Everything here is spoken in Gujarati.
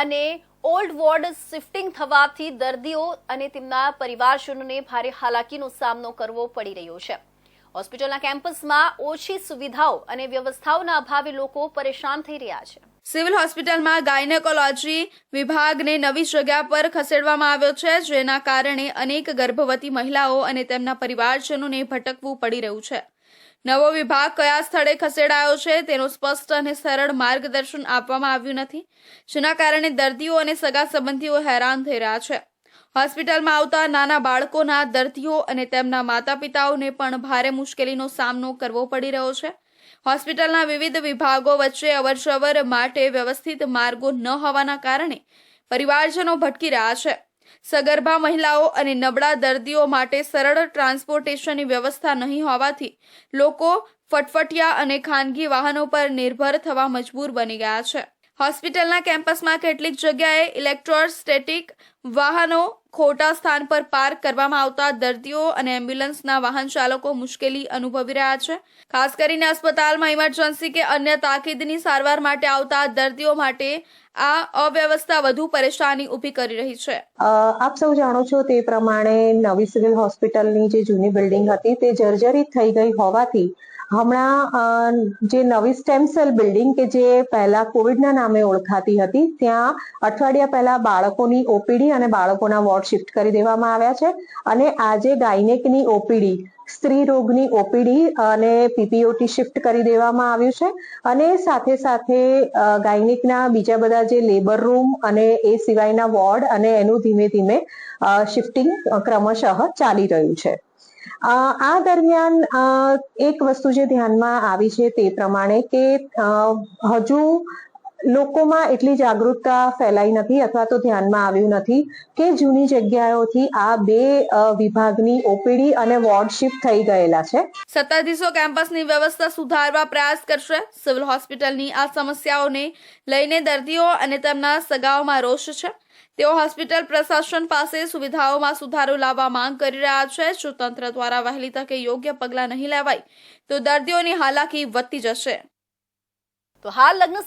અને ઓલ્ડ વોર્ડ શિફ્ટિંગ થવાથી દર્દીઓ અને તેમના પરિવારજનોને ભારે હાલાકીનો સામનો કરવો પડી રહ્યો છે. હોસ્પિટલના કેમ્પસમાં ઓછી સુવિધાઓ અને વ્યવસ્થાઓના અભાવે લોકો પરેશાન થઈ રહ્યા છે. સિવિલ હોસ્પિટલમાં ગાયનેકોલોજી વિભાગને નવી જગ્યા પર ખસેડવામાં આવ્યો છે, જેના કારણે અનેક ગર્ભવતી મહિલાઓ અને તેમના પરિવારજનોને ભટકવું પડી રહ્યું છે. નવો વિભાગ કયા સ્થળે ખસેડાયો છે તેનું સ્પષ્ટ અને સરળ માર્ગદર્શન આપવામાં આવ્યું નથી, જેના કારણે દર્દીઓ અને સગા સંબંધીઓ હેરાન થઈ રહ્યા છે. હોસ્પિટલમાં આવતા નાના બાળકોના દર્દીઓ અને તેમના માતા પિતાઓને પણ ભારે મુશ્કેલીનો સામનો કરવો પડી રહ્યો છે. હોસ્પિટલના વિવિધ વિભાગો વચ્ચે અવરજવર માટે વ્યવસ્થિત માર્ગો ન હોવાના કારણે પરિવારજનો ભટકી રહ્યા છે. સગર્ભા મહિલાઓ અને નબળા દર્દીઓ માટે સરળ ટ્રાન્સપોર્ટેશનની વ્યવસ્થા નહીં હોવાથી લોકો ફટફટિયા અને ખાનગી વાહનો પર નિર્ભર થવા મજબૂર બની ગયા છે. હોસ્પિટલના કેમ્પસમાં કેટલીક જગ્યાએ ઇલેક્ટ્રોસ્ટેટિક વાહનો ખોટા સ્થાન પર પાર્ક કરવામાં આવતા દર્દીઓ અને એમ્બ્યુલન્સના વાહન ચાલકો મુશ્કેલી અનુભવી રહ્યા છે. ખાસ કરીને અસ્પતાલમાં ઇમરજન્સી કે અન્ય તાકીદની સારવાર માટે આવતા દર્દીઓ માટે આ અવ્યવસ્થા વધુ પરેશાની ઊભી કરી રહી છે. આપ સૌ જાણો છો તે પ્રમાણે નવી સિવિલ હોસ્પિટલની જે જૂની બિલ્ડિંગ હતી તે જર્જરિત થઈ ગઈ હોવાથી હમણાં જે નવી સ્ટેમ સેલ બિલ્ડિંગ કે જે પહેલા કોવિડના નામે ઓળખાતી હતી, ત્યાં અઠવાડિયા પહેલા બાળકોની ઓપીડી અને બાળકોના વોર્ડ શિફ્ટ કરી દેવામાં આવ્યા છે. અને આજે ગાયનેકની ઓપીડી, સ્ત્રી રોગની ઓપીડી અને પીપીઓટી શિફ્ટ કરી દેવામાં આવ્યું છે. અને સાથે સાથે ગાયનેકના બીજા બધા જે લેબર રૂમ અને એ સિવાયના વોર્ડ અને એનું ધીમે ધીમે શિફ્ટિંગ ક્રમશઃ ચાલી રહ્યું છે. આ દરમિયાન એક વસ્તુ જે ધ્યાનમાં આવી છે તે પ્રમાણે કે હજુ લોકોમાં એટલી જાગૃતતા ફેલાઈ નથી અથવા તો ધ્યાનમાં આવ્યું નથી કે જૂની જગ્યાઓથી આ બે વિભાગની ઓપીડી અને વોર્ડ શિફ્ટ થઈ ગયેલા છે. સત્તાધીશો કેમ્પસની વ્યવસ્થા સુધારવા પ્રયાસ કરશે. સિવિલ હોસ્પિટલની આ સમસ્યાઓને લઈને દર્દીઓ અને તેમના સગાઓમાં રોષ છે. તેઓ હોસ્પિટલ પ્રશાસન પાસે સુવિધાઓમાં સુધારો લાવવા માંગ કરી રહ્યા છે. જો તંત્ર દ્વારા વહેલી તકે યોગ્ય પગલાં નહીં લેવાય તો દર્દીઓની હાલાકી વધતી જશે. તો હાલ લગ્ન